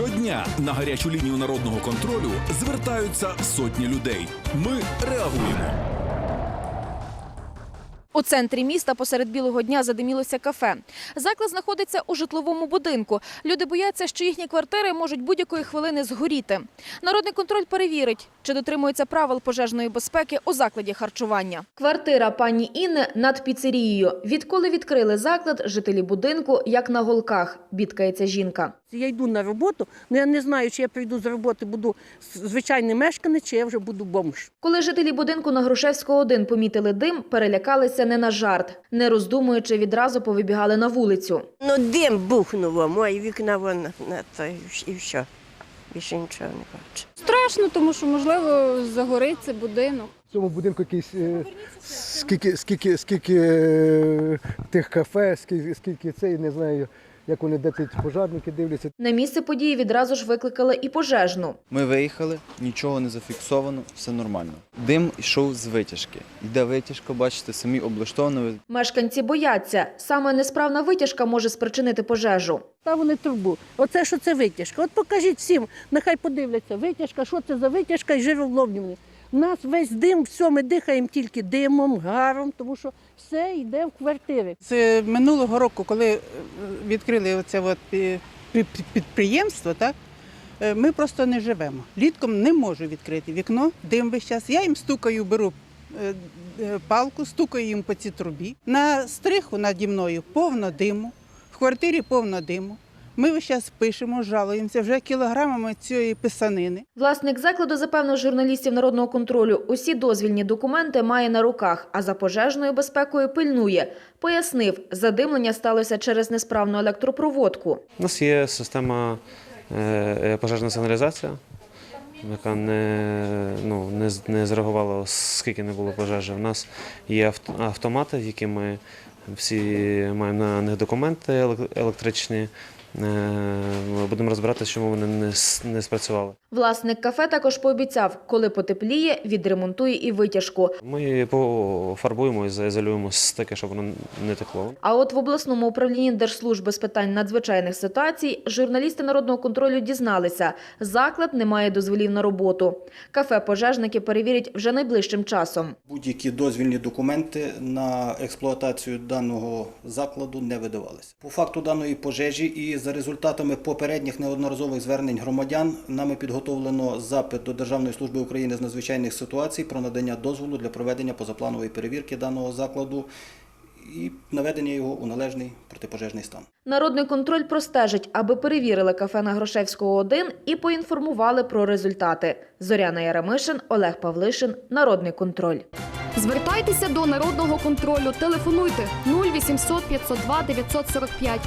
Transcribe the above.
Щодня на гарячу лінію народного контролю звертаються сотні людей. Ми реагуємо. У центрі міста посеред білого дня задимілося кафе. Заклад знаходиться у житловому будинку. Люди бояться, що їхні квартири можуть будь-якої хвилини згоріти. Народний контроль перевірить, чи дотримуються правил пожежної безпеки у закладі харчування. Квартира пані Інни над піцерією. Відколи відкрили заклад, жителі будинку як на голках, бідкається жінка. Я йду на роботу, але я не знаю, чи я прийду з роботи, буду звичайний мешканець, чи я вже буду бомж. Коли жителі будинку на Грушевського 1 помітили дим, перелякалися не на жарт. Не роздумуючи, відразу повибігали на вулицю. Ну, дим бухнув, мої вікна вон на то і все. Більше нічого не бачу. Страшно, тому що можливо загориться будинок. В цьому будинку якийсь е, скільки, скільки, скільки е, тих кафе, скільки, скільки це, не знаю, як вони де пожарники дивляться. На місце події відразу ж викликали і пожежну. Ми виїхали, нічого не зафіксовано, все нормально. Дим йшов з витяжки. Йде витяжка, бачите, самі облаштовано. Мешканці бояться, саме несправна витяжка може спричинити пожежу. Та вони трубу. Оце що це витяжка. От покажіть всім, нехай подивляться, витяжка, що це за витяжка і жировловлювання. У нас весь дим, все, ми дихаємо тільки димом, гаром, тому що все йде в квартири. З минулого року, коли е, відкрили пі- пі- підприємство, так, е, ми просто не живемо. Літком не можу відкрити вікно, дим весь час. Я їм стукаю, беру е, е, палку, стукаю їм по цій трубі. На стриху наді мною повно диму, в квартирі повно диму. Ми час пишемо, жалуємося вже кілограмами цієї писанини. Власник закладу запевнив журналістів народного контролю, усі дозвільні документи має на руках, а за пожежною безпекою пильнує. Пояснив, задимлення сталося через несправну електропроводку. У нас є система е, пожежна сигналізація, яка не, ну, не, не зреагувала, оскільки не було пожежі. У нас є автомати, які ми всі маємо на них документи електричні. Е, Будемо розбиратися, чому вони не, не спрацювали. Власник кафе також пообіцяв, коли потепліє, відремонтує і витяжку. Ми пофарбуємо і заізолюємо стики, щоб воно не текло. А от в обласному управлінні Держслужби з питань надзвичайних ситуацій журналісти народного контролю дізналися, заклад не має дозволів на роботу. Кафе пожежники перевірять вже найближчим часом. Будь-які дозвільні документи на експлуатацію даного закладу не видавалися. По факту даної пожежі і за результатами попередніх неодноразових звернень громадян нами підготовлено запит до Державної служби України з надзвичайних ситуацій про надання дозволу для проведення позапланової перевірки даного закладу і наведення його у належний протипожежний стан. Народний контроль простежить, аби перевірили кафе на Грошевського 1 і поінформували про результати. Зоряна Яремишин, Олег Павлишин, Народний контроль. Звертайтеся до народного контролю. Телефонуйте 0800 502 945.